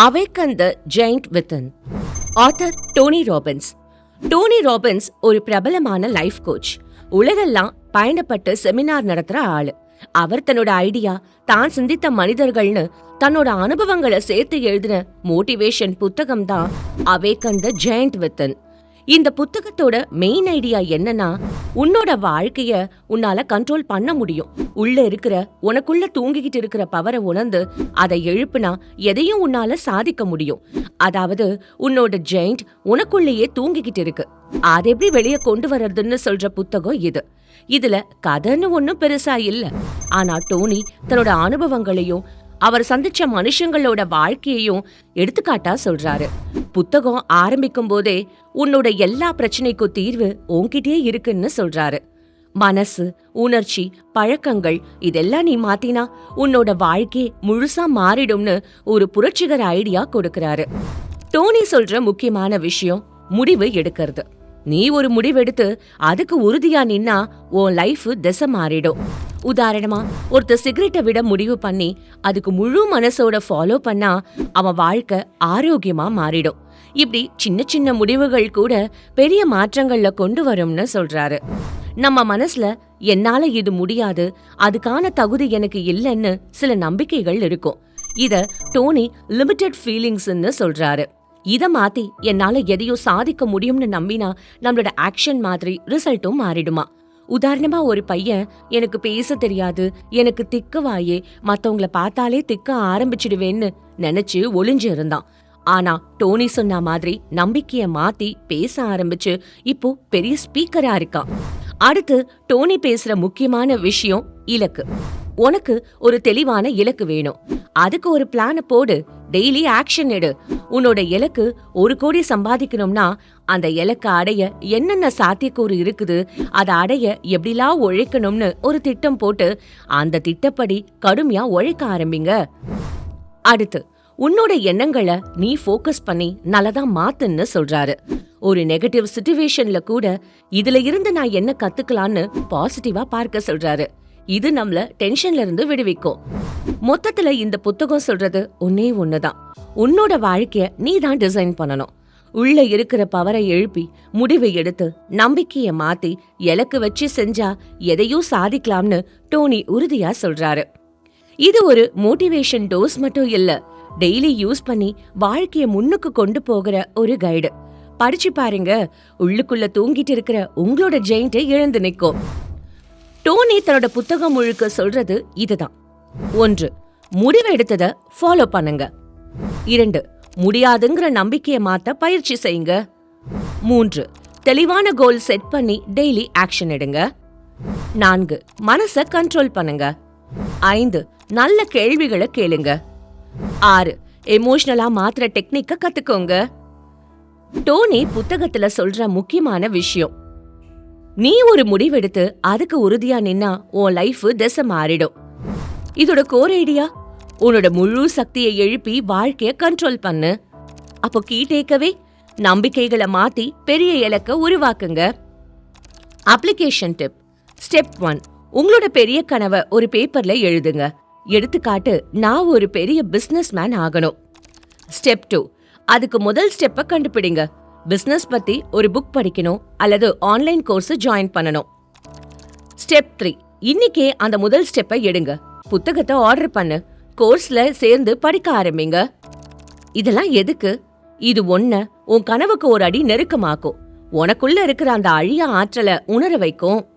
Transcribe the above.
Awaken the giant within. Author Tony Robbins. Tony Robbins ஒரு பிரபலமான life coach. உலகெல்லாம் பயணப்பட்டு செமினார் நடத்துகிற ஆள். அவர் தன்னோட ஐடியா தான் சிந்தித்த மனிதர்கள்னு தன்னோட அனுபவங்களை சேர்த்து எழுதின மோட்டிவேஷன் புத்தகம் தான் அவேக்கன் த ஜெயிண்ட் வித்தன். இந்த புத்தகத்தோட மெயின் ஐடியா என்னன்னா உன்னோட வாழ்க்கைய உன்னால கண்ட்ரோல் பண்ண முடியும். உள்ள இருக்கிற உனக்குள்ள தூங்கிக்கிட்டு இருக்கிற பவரை உணர்ந்து அதை எழுப்புனா எதையும் உன்னால சாதிக்க முடியும். அதாவது உன்னோட ஜெயிண்ட் உனக்குள்ளேயே தூங்கிக்கிட்டு இருக்கு. அதை எப்படி வெளியே கொண்டு வர்றதுன்னு சொல்ற புத்தகம் இது. இதுல கதைன்னு ஒன்றும் பெருசா இல்ல. ஆனா டோனி தன்னோட அனுபவங்களையும் அவர் சந்திச்ச மனுஷங்களோட வாழ்க்கையையும் எடுத்துக்காட்டா சொல்றாரு. புத்தகம் ஆரம்பிக்கும் போதே உன்னோட எல்லா பிரச்சனைக்கும் தீர்வு உன்கிட்டயே இருக்குன்னு சொல்றாரு. மனசு உணர்ச்சி பழக்கங்கள் இதெல்லாம் நீ மாத்தினா உன்னோட வாழ்க்கை முழுசா மாறிடும்னு ஒரு புரட்சிகர ஐடியா கொடுக்கறாரு. டோனி சொல்ற முக்கியமான விஷயம் முடிவு எடுக்கிறது. நீ ஒரு முடிவெடுத்து அதுக்கு உறுதியா நின்னா உன் லைஃப் திசை மாறிடும். உதாரணமா ஒருத்தர் சிகரெட்டை விட முடிவு பண்ணி அதுக்கு முழு மனசோட ஃபாலோ பண்ணா அவன் வாழ்க்கை ஆரோக்கியமா மாறிடும். இப்படி சின்ன சின்ன முடிவுகள் கூட பெரிய மாற்றங்கள்ல கொண்டு வரும்னு சொல்றாரு. நம்ம மனசுல என்னால இது முடியாது அதுக்கான தகுதி எனக்கு இல்லைன்னு சில நம்பிக்கைகள் இருக்கும். இத டோனி லிமிடெட் ஃபீலிங்ஸ்னு சொல்றாரு. இத மாத்தி என்னால எதையும் சாதிக்க முடியும்னு நம்பினா நம்மளோட ஆக்ஷன் மாதிரி ரிசல்ட்டும் மாறிடுமா. உதாரணமா ஒரு பையன் எனக்கு பேச தெரியாது எனக்கு திக்கு வாயே மத்தவங்கள பார்த்தாலே திக்க ஆரம்பிச்சிடுவேன்னு நினைச்சு ஒளிஞ்சு இருந்தான். ஆனா டோனி சொன்ன மாதிரி நம்பிக்கைய மாத்தி பேச ஆரம்பிச்சு இப்போ பெரிய ஸ்பீக்கரா இருக்கான். அடுத்து டோனி பேசுற முக்கியமான விஷயம் இலக்கு. உனக்கு ஒரு தெளிவான இலக்கு வேணும். அதுக்கு ஒரு பிளான போடு. டெய்லி ஆக்ஷன் எடு. உன்னோட இலக்கு ஒரு கோடி சம்பாதிக்கணும்னா அந்த இலக்கை அடைய என்னென்ன சாத்தியக்கூறு இருக்குது அதை அடைய எப்படிலாம் உழைக்கணும்னு ஒரு திட்டம் போட்டு அந்த திட்டப்படி கடுமையா உழைக்க ஆரம்பிங்க. அடுத்து உன்னோட எண்ணங்களை நீ ஃபோக்கஸ் பண்ணி நல்லதா மாத்துன்னு சொல்றாரு. ஒரு நெகட்டிவ் சுச்சுவேஷன்ல கூட இதுல இருந்து நான் என்ன கத்துக்கலான்னு பாசிட்டிவா பார்க்க சொல்றாரு. இது நம்மள டென்ஷன்ல இருந்து விடுவிக்கும். மொத்தத்துல இந்த புத்தகம் சொல்றது ஒன்னே ஒண்ணுதான். உன்னோட வாழ்க்கைய நீ தான் டிசைன் பண்ணணும். உள்ள இருக்கிற பவரை எழுப்பி முடிவை எடுத்து நம்பிக்கைய மாத்தி இலக்கு வச்சு செஞ்சா எதையும் சாதிக்கலாம்னு டோனி உறுதியா சொல்றாரு. இது ஒரு மோட்டிவேஷன் டோஸ் மட்டும் இல்ல. டெய்லி யூஸ் பண்ணி வாழ்க்கைய முன்னுக்கு கொண்டு போகிற ஒரு கைடு படிச்சு பாருங்க. உள்ளுக்குள்ள தூங்கிட்டு இருக்கிற உங்களோட ஜெயிண்ட்டை எழுந்து நிற்கும் டோனி தன்னோட புத்தகம் முழுக்க சொல்றது இதுதான். ஒன்று முடிவு எடுத்ததை ஃபாலோ பண்ணுங்க. இரண்டு முடியாதுங்கிற நம்பிக்கையை மாத்த பயிற்சி செய்யுங்க. மூன்று தெளிவான கோல் செட் பண்ணி டெய்லி ஆக்ஷன் எடுங்க. நான்கு மனசை கண்ட்ரோல் பண்ணுங்க. ஐந்து நல்ல கேள்விகளை கேளுங்க. ஆறு எமோஷனலா மாத்திர டெக்னிக்கை கத்துக்கோங்க. டோனி புத்தகத்துல சொல்ற முக்கியமான விஷயம் நீ ஒரு முடிவெடுத்து அதுக்கு உறுதியா நின்னா உன் லைஃப் திசை மாறிடும். இதோட கோர் ஐடியா உன்னோட முழு சக்தியை எழுப்பி வாழ்க்கைய கண்ட்ரோல் பண்ணு. அப்போ கீ டேக்கவே நம்பிக்கைகளை மாத்தி பெரிய இலக்க உருவாக்குங்க. அப்ளிகேஷன் டிப் ஸ்டெப் ஒன் உங்களோட பெரிய கனவை ஒரு பேப்பர்ல எழுதுங்க. எடுத்துக்காட்டு நான் ஒரு பெரிய பிசினஸ் மேன் ஆகணும். ஸ்டெப் டூ அதுக்கு முதல் ஸ்டெப்பை கண்டுபிடிங்க. பிஸ்னஸ் பத்தி ஒரு புக் படிக்கணும் அல்லது ஆன்லைன் கோர்ஸ் ஜாயின் பண்ணணும். ஸ்டெப் த்ரீ இன்னைக்கே அந்த முதல் ஸ்டெப்பை எடுங்க. புத்தகத்தை ஆர்டர் பண்ணு. கோர்ஸ்ல சேர்ந்து படிக்க ஆரம்பிங்க. இதெல்லாம் எதுக்கு? இது ஒன்ன உன் கனவுக்கு ஒரு அடி நெருக்கமாக்கும். உனக்குள்ள இருக்கிற அந்த அழிய ஆற்றலை உணர வைக்கும்.